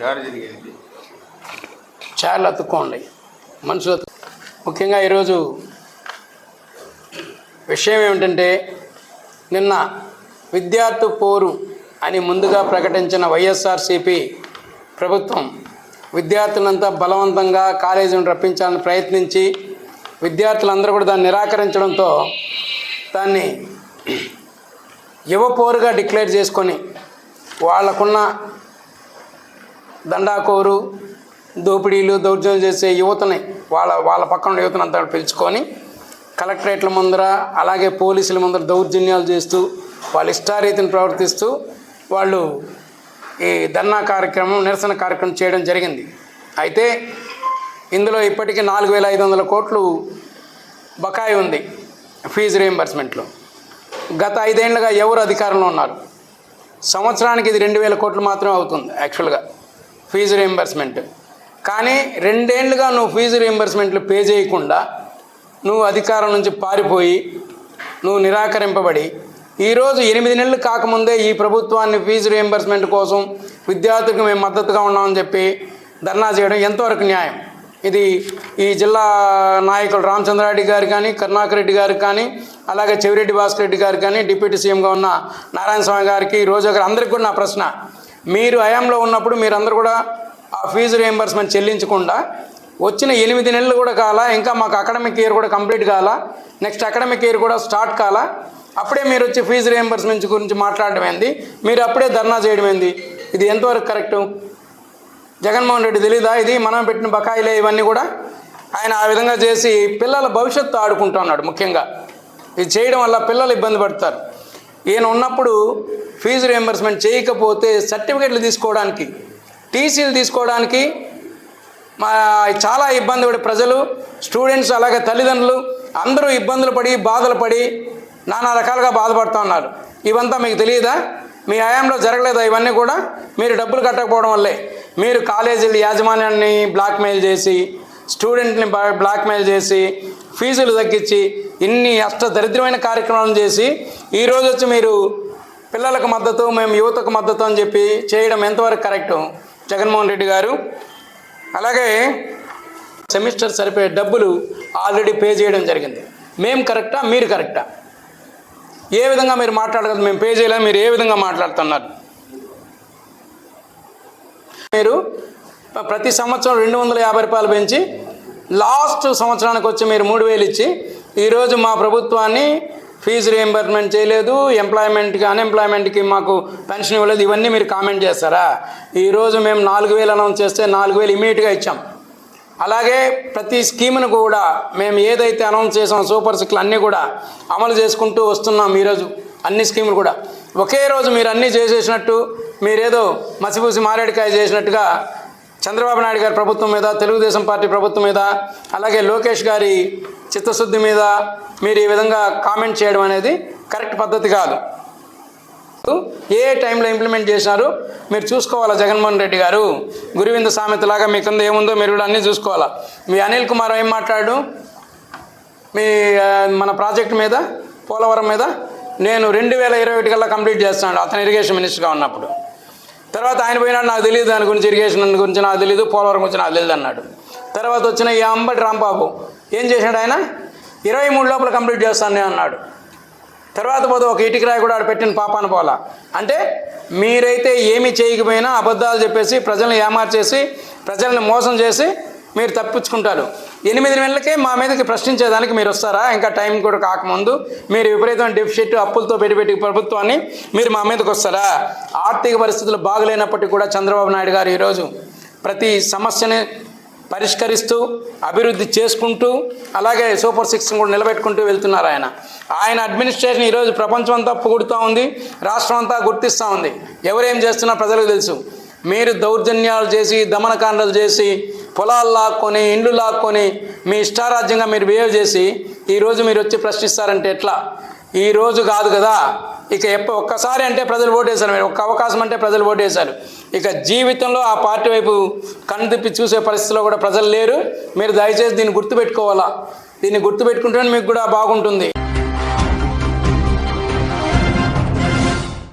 దాడి జరిగేది. చాలా అతుక్కోండి. మనుషులు ముఖ్యంగా ఈరోజు విషయం ఏమిటంటే నిన్న విద్యార్థి పోరు అని ముందుగా ప్రకటించిన వైఎస్ఆర్సిపి ప్రభుత్వం విద్యార్థులంతా బలవంతంగా కాలేజీని రప్పించాలని ప్రయత్నించి విద్యార్థులందరూ కూడా దాన్ని నిరాకరించడంతో దాన్ని యువ పోరుగా డిక్లేర్ చేసుకొని వాళ్ళకున్న దండాకోరు దోపిడీలు దౌర్జన్యం చేసే యువతని వాళ్ళ వాళ్ళ పక్కన యువతను అంతా పిలుచుకొని కలెక్టరేట్ల ముందర అలాగే పోలీసుల ముందర దౌర్జన్యాలు చేస్తూ వాళ్ళ ఇష్టారీతిని ప్రవర్తిస్తూ వాళ్ళు ఈ ధర్నా కార్యక్రమం నిరసన కార్యక్రమం చేయడం జరిగింది. అయితే ఇందులో ఇప్పటికీ నాలుగు వేల ఐదు వందల కోట్లు బకాయి ఉంది ఫీజు రియంబర్స్మెంట్లో గత ఐదేళ్ళుగా ఎవరు అధికారంలో ఉన్నారు? సంవత్సరానికి ఇది రెండు వేల కోట్లు మాత్రమే అవుతుంది యాక్చువల్గా ఫీజు రియంబర్స్మెంట్ కానీ రెండేళ్ళుగా నువ్వు ఫీజు రియంబర్స్మెంట్లు పే చేయకుండా నువ్వు అధికారం నుంచి పారిపోయి నువ్వు నిరాకరింపబడి ఈరోజు ఎనిమిది నెలలు కాకముందే ఈ ప్రభుత్వాన్ని ఫీజు రియంబర్స్మెంట్ కోసం విద్యార్థులకు మేము మద్దతుగా ఉన్నామని చెప్పి ధర్నా చేయడం ఎంతవరకు న్యాయం? ఇది ఈ జిల్లా నాయకులు రామచంద్రారెడ్డి గారు కానీ కరుణాకర్ రెడ్డి గారు కానీ అలాగే చెవిరెడ్డి భాస్కర్ రెడ్డి గారు కానీ డిప్యూటీ సీఎంగా ఉన్న నారాయణ స్వామి గారికి రోజు గారు అందరికీ కూడా నా ప్రశ్న. మీరు హయాంలో ఉన్నప్పుడు మీరందరూ కూడా ఆ ఫీజు రియంబర్స్మెంట్ చెల్లించకుండా వచ్చిన ఎనిమిది నెలలు కూడా కాల ఇంకా మాకు అకాడమిక్ ఇయర్ కూడా కంప్లీట్ కాల నెక్స్ట్ అకాడమిక్ ఇయర్ కూడా స్టార్ట్ కాల అప్పుడే మీరు వచ్చి ఫీజు రియంబర్స్మెంట్ గురించి మాట్లాడడం ఏంది? మీరు అప్పుడే ధర్నా చేయడం ఏంది? ఇది ఎంతవరకు కరెక్టు జగన్మోహన్ రెడ్డి తెలీదా? ఇది మనం పెట్టిన బకాయిలే ఇవన్నీ కూడా ఆయన ఆ విధంగా చేసి పిల్లల భవిష్యత్తు ఆడుకుంటున్నాడు ముఖ్యంగా. ఇది చేయడం వల్ల పిల్లలు ఇబ్బంది పడతారు. ఈయన ఉన్నప్పుడు ఫీజు రియంబర్స్మెంట్ చేయకపోతే సర్టిఫికెట్లు తీసుకోవడానికి టీసీలు తీసుకోవడానికి మా చాలా ఇబ్బంది పడి ప్రజలు స్టూడెంట్స్ అలాగే తల్లిదండ్రులు అందరూ ఇబ్బందులు పడి బాధలు పడి నానా రకాలుగా బాధపడుతూ ఉన్నారు. ఇవంతా మీకు తెలియదా? మీ హయాంలో జరగలేదా ఇవన్నీ కూడా? మీరు డబ్బులు కట్టకపోవడం వల్లే. మీరు కాలేజీల యాజమాన్యాన్ని బ్లాక్మెయిల్ చేసి స్టూడెంట్ని బ్లాక్మెయిల్ చేసి ఫీజులు తగ్గించి ఇన్ని అష్ట దరిద్రమైన కార్యక్రమాలను చేసి ఈరోజు వచ్చి మీరు పిల్లలకు మద్దతు మేము యువతకు మద్దతు అని చెప్పి చేయడం ఎంతవరకు కరెక్టు? జగన్మోహన్ రెడ్డి గారు. అలాగే సెమిస్టర్ సరిపోయే డబ్బులు ఆల్రెడీ పే చేయడం జరిగింది. మేము కరెక్టా? మీరు కరెక్టా? ఏ విధంగా మీరు మాట్లాడగలరు? మేము పే చేయలేము మీరు ఏ విధంగా మాట్లాడుతున్నారు? మీరు ప్రతి సంవత్సరం రెండు వందల యాభై రూపాయలు పెంచి లాస్ట్ సంవత్సరానికి వచ్చి మీరు మూడు వేలు ఇచ్చి ఈరోజు మా ప్రభుత్వాన్ని ఫీజు రియంబర్స్మెంట్ చేయలేదు ఎంప్లాయ్మెంట్కి అన్ఎంప్లాయ్మెంట్కి మాకు పెన్షన్ ఇవ్వలేదు. ఇవన్నీ మీరు కామెంట్ చేస్తారా? ఈరోజు మేము నాలుగు వేలు అనౌన్స్ చేస్తే నాలుగు వేలు ఇమీడియట్గా ఇచ్చాం. అలాగే ప్రతి స్కీమ్ను కూడా మేము ఏదైతే అనౌన్స్ చేసాం సూపర్ సిక్లు అన్నీ కూడా అమలు చేసుకుంటూ వస్తున్నాం ఈరోజు అన్ని స్కీములు కూడా. ఒకే రోజు మీరు అన్నీ చేసేసినట్టు మీరేదో మసిపూసి మారేడుకాయ చేసినట్టుగా చంద్రబాబు నాయుడు గారి ప్రభుత్వం మీద తెలుగుదేశం పార్టీ ప్రభుత్వం మీద అలాగే లోకేష్ గారి చిత్తశుద్ధి మీద మీరు ఈ విధంగా కామెంట్ చేయడం అనేది కరెక్ట్ పద్ధతి కాదు. ఏ టైంలో ఇంప్లిమెంట్ చేసినారు? మీరు చూసుకోవాలా జగన్మోహన్ రెడ్డి గారు? గురువింద సామెతలాగా మీ కింద ఏముందో మీరు కూడా అన్నీ చూసుకోవాలా? మీ అనిల్ కుమార్ ఏం మాట్లాడు? మీ మన ప్రాజెక్ట్ మీద పోలవరం మీద నేను రెండు వేల ఇరవై ఒకటి కల్లా కంప్లీట్ చేస్తున్నాడు అతను ఇరిగేషన్ మినిస్టర్గా ఉన్నప్పుడు. తర్వాత ఆయన పోయినాడు నాకు తెలియదు దాని గురించి ఇరిగేషన్ గురించి నాకు తెలియదు పోలవరం గురించి నాకు తెలియదు అన్నాడు. తర్వాత వచ్చిన ఈ అంబటి రాంబాబు ఏం చేశాడు ఆయన? ఇరవై మూడు లోపల కంప్లీట్ చేస్తాను నేను అన్నాడు. తర్వాత పోతే ఒక ఇటుక రాయి కూడా ఆడ పెట్టిన పాపాన పోలా. అంటే మీరైతే ఏమి చేయకపోయినా అబద్ధాలు చెప్పేసి ప్రజల్ని ఏమార్చేసి ప్రజల్ని మోసం చేసి మీరు తప్పించుకుంటారు. ఎనిమిది నెలలకే మా మీదకి ప్రశ్నించేదానికి మీరు వస్తారా? ఇంకా టైం కూడా కాకముందు మీరు విపరీతమైన డెఫిషిట్ అప్పులతో పెట్టి ప్రభుత్వాన్ని మీరు మా మీదకి వస్తారా? ఆర్థిక పరిస్థితులు బాగలేనప్పటికీ కూడా చంద్రబాబు నాయుడు గారు ఈరోజు ప్రతి సమస్యని పరిష్కరిస్తూ అభివృద్ధి చేసుకుంటూ అలాగే సూపర్ సిక్స్ కూడా నిలబెట్టుకుంటూ వెళ్తున్నారు ఆయన. ఆయన అడ్మినిస్ట్రేషన్ ఈరోజు ప్రపంచం అంతా పొగుడుతూ ఉంది రాష్ట్రం అంతా గుర్తిస్తూ ఉంది. ఎవరేం చేస్తున్నా ప్రజలకు తెలుసు. మీరు దౌర్జన్యాలు చేసి దమనకాండలు చేసి పొలాలు లాక్కొని ఇండ్లు లాక్కొని మీ ఇష్టారాజ్యంగా మీరు బిహేవ్ చేసి ఈరోజు మీరు వచ్చి ప్రశ్నిస్తారంటే ఎట్లా? ఈరోజు కాదు కదా? ఇక ఎప్ప ఒక్కసారి అంటే ప్రజలు ఓటేశారు. మీరు ఒక్క అవకాశం అంటే ప్రజలు ఓటేశారు. ఇక జీవితంలో ఆ పార్టీ వైపు కన్ను తిప్పి చూసే పరిస్థితిలో కూడా ప్రజలు లేరు. మీరు దయచేసి దీన్ని గుర్తుపెట్టుకోవాలా? దీన్ని గుర్తుపెట్టుకుంటేనే మీకు కూడా బాగుంటుంది.